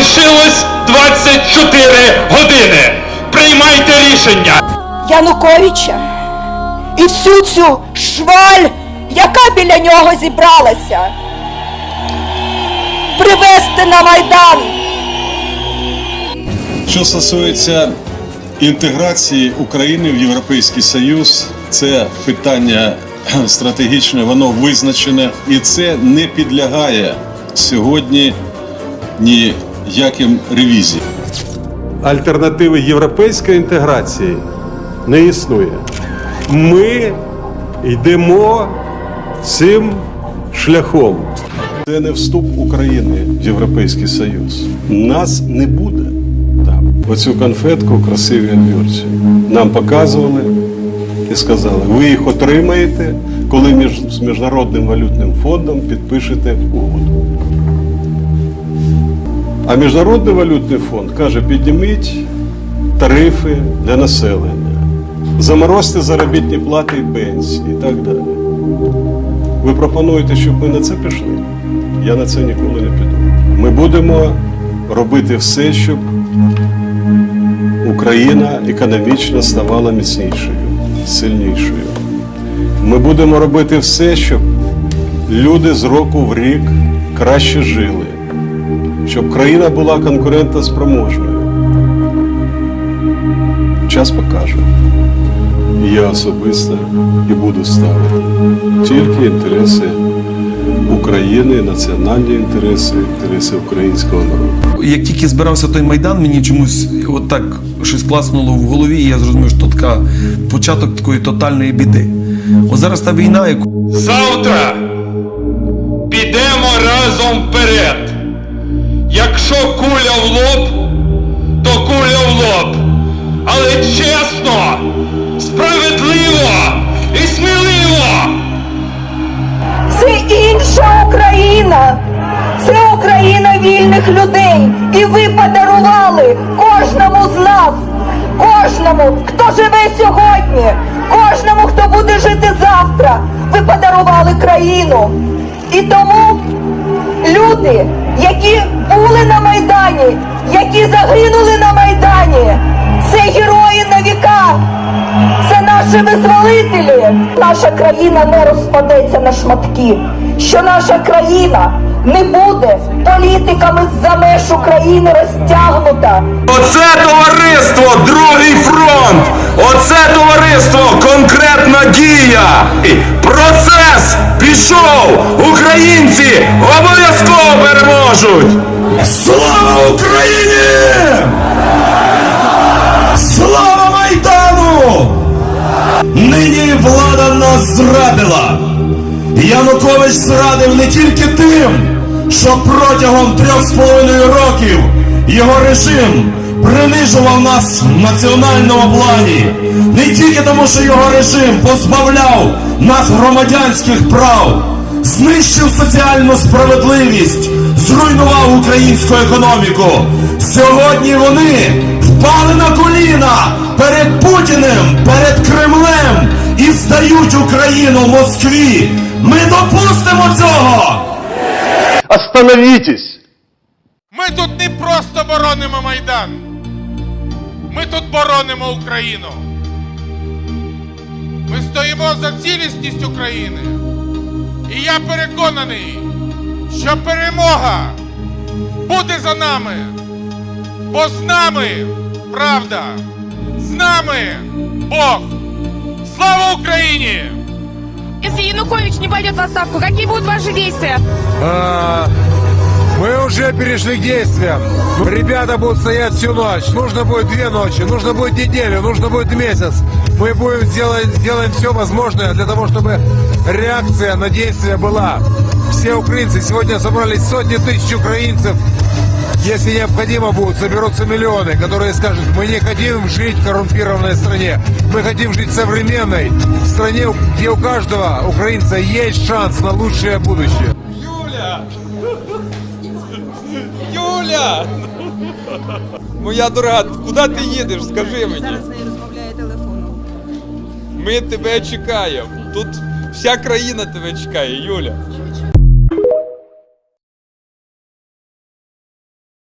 Лишилось 24 години. Приймайте рішення. Януковича і всю цю шваль, яка біля нього зібралася, привезти на Майдан. Що стосується інтеграції України в Європейський Союз, це питання стратегічне, воно визначене і це не підлягає сьогодні ніяким ревізіям. альтернативи європейської інтеграції не існує. Ми йдемо цим шляхом. Це не вступ України в Європейський Союз. Нас не буде там. Оцю конфетку в красивій обвірці нам показували і сказали, ви їх отримаєте, коли між, з Міжнародним валютним фондом підпишете угоду. А Міжнародний валютний фонд каже, підніміть тарифи для населення, заморозьте заробітні плати і пенсії і так далі. Ви пропонуєте, щоб ми на це пішли? Я на це ніколи не піду. Ми будемо робити все, щоб Україна економічно ставала міцнішою, сильнішою. Ми будемо робити все, щоб люди з року в рік краще жили щоб країна була конкурентоспроможною. Час покаже. Я особисто і буду ставити тільки інтереси України, національні інтереси, інтереси українського народу. Як тільки збирався той майдан, мені чомусь от так щось класнуло в голові, і я зрозумів, що така початок такої тотальної біди. От зараз та війна, яку Завтра підемо разом вперед. Якщо куля в лоб, то куля в лоб. Але чесно, справедливо і сміливо. Це інша Україна. Це Україна вільних людей. І ви подарували кожному з нас, кожному, хто живе сьогодні, кожному, хто буде жити завтра. Ви подарували країну. І тому люди, які були на Майдані, які загинули на Майдані, це герої на віка. Це наші визволителі. Наша країна не розпадеться на шматки. Що наша країна не буде політиками за меж України розтягнута. Оце товариство, другий фронт! Оце товариство, конкретна дія! Процес пішов! Українці обов'язково переможуть! Слава Україні! Слава Майдану! Нині влада нас зрадила! Янукович зрадив не тільки тим, що протягом трьох з половиною років його режим принижував нас в національному плані, не тільки тому, що його режим позбавляв нас громадянських прав, знищив соціальну справедливість, зруйнував українську економіку. Сьогодні вони впали на коліна перед Путіним, перед Кремлем і здають Україну Москві. Ми допустимо цього! Остановитесь! Ми тут не просто боронимо Майдан. Ми тут боронимо Україну. Ми стоїмо за цілісність України. І я переконаний, що перемога буде за нами. Бо з нами правда, з нами Бог. Слава Україні! Если Янукович не пойдет в отставку, какие будут ваши действия? Уже перешли к действиям. Ребята будут стоять всю ночь. Нужно будет две ночи, нужно будет неделю, нужно будет месяц. Мы будем сделать, сделаем все возможное для того, чтобы реакция на действия была. Все украинцы, сегодня собрались сотни тысяч украинцев. Если необходимо будет, соберутся миллионы, которые скажут, мы не хотим жить в коррумпированной стране. Мы хотим жить в современной в стране, где у каждого украинца есть шанс на лучшее будущее. Юля! Юля! Моя дорога, куди ти їдеш? Скажи мені. Зараз не розмовляє телефоном. Ми тебе чекаємо. Тут вся країна тебе чекає, Юля.